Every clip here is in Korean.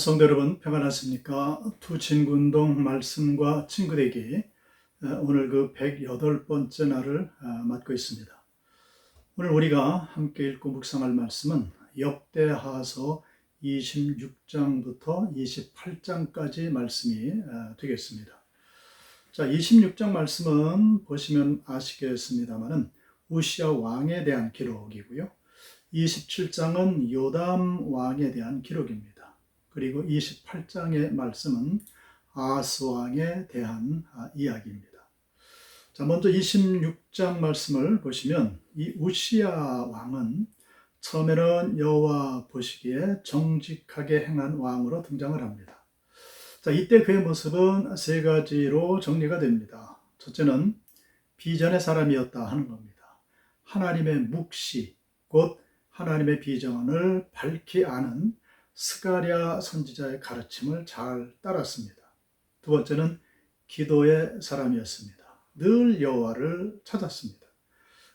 성도 여러분 평안하십니까? 투친군동 말씀과 친구되기 오늘 그 108번째 날을 아, 맞고 있습니다. 오늘 우리가 함께 읽고 묵상할 말씀은 역대하서 26장부터 28장까지 말씀이 아, 되겠습니다. 자, 26장 말씀은 보시면 아시겠습니다만은 우시아 왕에 대한 기록이고요. 27장은 요담 왕에 대한 기록입니다. 그리고 28장의 말씀은 아스 왕에 대한 아, 이야기입니다. 자, 먼저 26장 말씀을 보시면 이 우시아 왕은 처음에는 여호와 보시기에 정직하게 행한 왕으로 등장을 합니다. 자, 이때 그의 모습은 세 가지로 정리가 됩니다. 첫째는 비전의 사람이었다 하는 겁니다. 하나님의 묵시, 곧 하나님의 비전을 밝히 아는 스가랴 선지자의 가르침을 잘 따랐습니다. 두 번째는 기도의 사람이었습니다. 늘 여호와를 찾았습니다.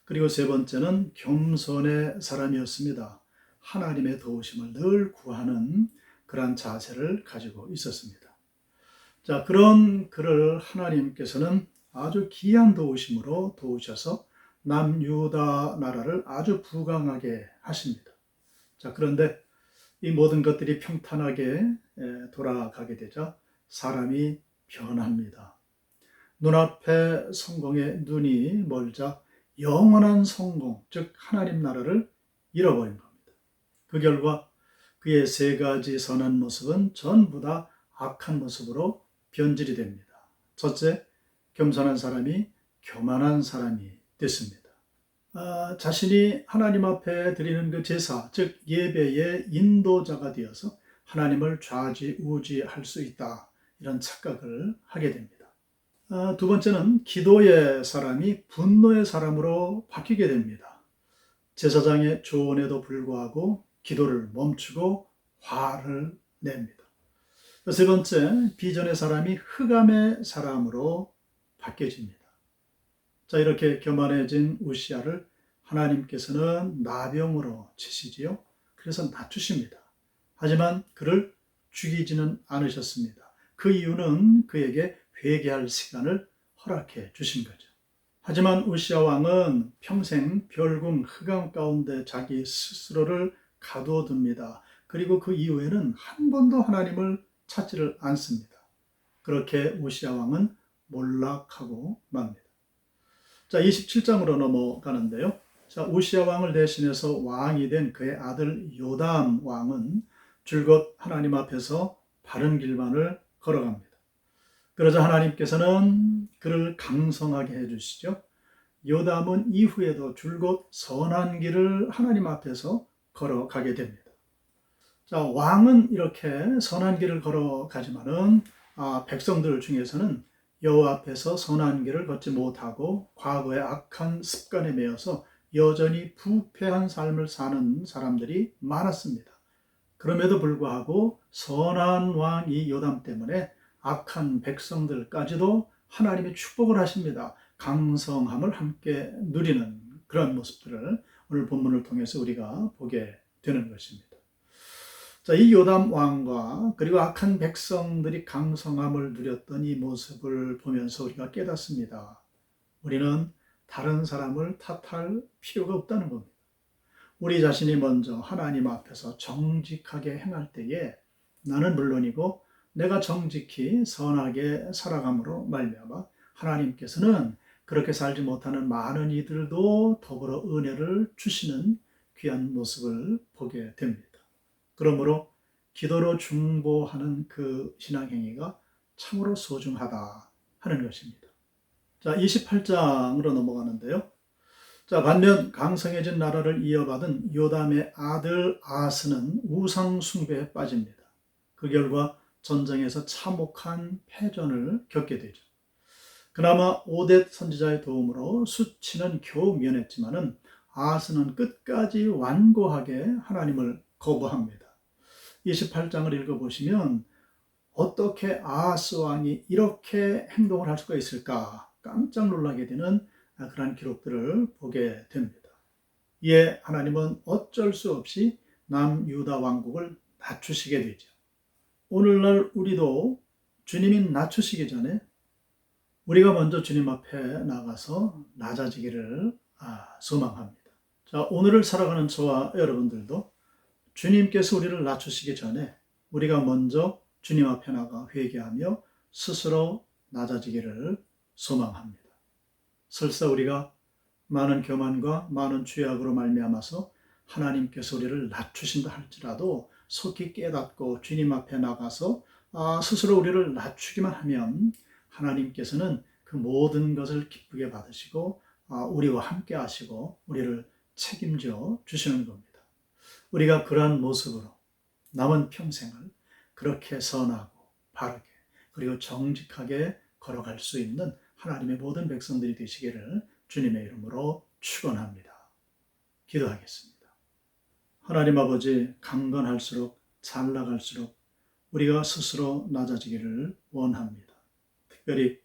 그리고 세 번째는 겸손의 사람이었습니다. 하나님의 도우심을 늘 구하는 그러한 자세를 가지고 있었습니다. 자, 그런 그를 하나님께서는 아주 귀한 도우심으로 도우셔서 남유다 나라를 아주 부강하게 하십니다. 자, 그런데 이 모든 것들이 평탄하게 돌아가게 되자 사람이 변합니다. 눈앞에 성공의 눈이 멀자 영원한 성공, 즉 하나님 나라를 잃어버린 겁니다. 그 결과 그의 세 가지 선한 모습은 전부 다 악한 모습으로 변질이 됩니다. 첫째, 겸손한 사람이 교만한 사람이 됐습니다. 아, 자신이 하나님 앞에 드리는 그 제사, 즉 예배의 인도자가 되어서 하나님을 좌지우지할 수 있다. 이런 착각을 하게 됩니다. 아, 두 번째는 기도의 사람이 분노의 사람으로 바뀌게 됩니다. 제사장의 조언에도 불구하고 기도를 멈추고 화를 냅니다. 세 번째, 비전의 사람이 흑암의 사람으로 바뀌어집니다. 자, 이렇게 교만해진 우시아를 하나님께서는 나병으로 치시지요. 그래서 낮추십니다. 하지만 그를 죽이지는 않으셨습니다. 그 이유는 그에게 회개할 시간을 허락해 주신 거죠. 하지만 우시아 왕은 평생 별궁 흑암 가운데 자기 스스로를 가두어둡니다. 그리고 그 이후에는 한 번도 하나님을 찾지를 않습니다. 그렇게 우시아 왕은 몰락하고 맙니다. 자, 27장으로 넘어가는데요. 자, 우시아 왕을 대신해서 왕이 된 그의 아들 요담 왕은 줄곧 하나님 앞에서 바른 길만을 걸어갑니다. 그러자 하나님께서는 그를 강성하게 해주시죠. 요담은 이후에도 줄곧 선한 길을 하나님 앞에서 걸어가게 됩니다. 자, 왕은 이렇게 선한 길을 걸어가지만은 아, 백성들 중에서는 여호와 앞에서 선한 길을 걷지 못하고 과거의 악한 습관에 매여서 여전히 부패한 삶을 사는 사람들이 많았습니다. 그럼에도 불구하고 선한 왕이 요담 때문에 악한 백성들까지도 하나님의 축복을 하십니다. 강성함을 함께 누리는 그런 모습들을 오늘 본문을 통해서 우리가 보게 되는 것입니다. 자, 이 요담 왕과 그리고 악한 백성들이 강성함을 누렸던 이 모습을 보면서 우리가 깨닫습니다. 우리는 다른 사람을 탓할 필요가 없다는 겁니다. 우리 자신이 먼저 하나님 앞에서 정직하게 행할 때에 나는 물론이고 내가 정직히 선하게 살아감으로 말미암아 하나님께서는 그렇게 살지 못하는 많은 이들도 더불어 은혜를 주시는 귀한 모습을 보게 됩니다. 그러므로 기도로 중보하는 그 신앙행위가 참으로 소중하다 하는 것입니다. 자, 28장으로 넘어가는데요. 자, 반면 강성해진 나라를 이어받은 요담의 아들 아스는 우상 숭배에 빠집니다. 그 결과 전쟁에서 참혹한 패전을 겪게 되죠. 그나마 오뎃 선지자의 도움으로 수치는 겨우 면했지만은 아스는 끝까지 완고하게 하나님을 거부합니다. 28장을 읽어보시면 어떻게 아하스 왕이 이렇게 행동을 할 수가 있을까 깜짝 놀라게 되는 그러한 기록들을 보게 됩니다. 이에 하나님은 어쩔 수 없이 남유다 왕국을 낮추시게 되죠. 오늘날 우리도 주님이 낮추시기 전에 우리가 먼저 주님 앞에 나가서 낮아지기를 아, 소망합니다. 자, 오늘을 살아가는 저와 여러분들도 주님께서 우리를 낮추시기 전에 우리가 먼저 주님 앞에 나가 회개하며 스스로 낮아지기를 소망합니다. 설사 우리가 많은 교만과 많은 죄악으로 말미암아서 하나님께서 우리를 낮추신다 할지라도 속히 깨닫고 주님 앞에 나가서 아, 스스로 우리를 낮추기만 하면 하나님께서는 그 모든 것을 기쁘게 받으시고 아, 우리와 함께 하시고 우리를 책임져 주시는 겁니다. 우리가 그러한 모습으로 남은 평생을 그렇게 선하고 바르게 그리고 정직하게 걸어갈 수 있는 하나님의 모든 백성들이 되시기를 주님의 이름으로 축원합니다. 기도하겠습니다. 하나님 아버지 강건할수록 잘 나갈수록 우리가 스스로 낮아지기를 원합니다. 특별히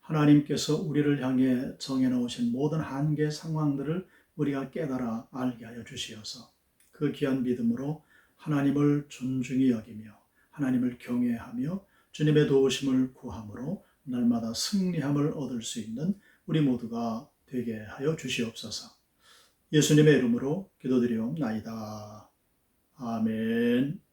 하나님께서 우리를 향해 정해 놓으신 모든 한계 상황들을 우리가 깨달아 알게 하여 주시어서 그 귀한 믿음으로 하나님을 존중히 여기며 하나님을 경외하며 주님의 도우심을 구함으로 날마다 승리함을 얻을 수 있는 우리 모두가 되게 하여 주시옵소서. 예수님의 이름으로 기도드리옵나이다. 아멘.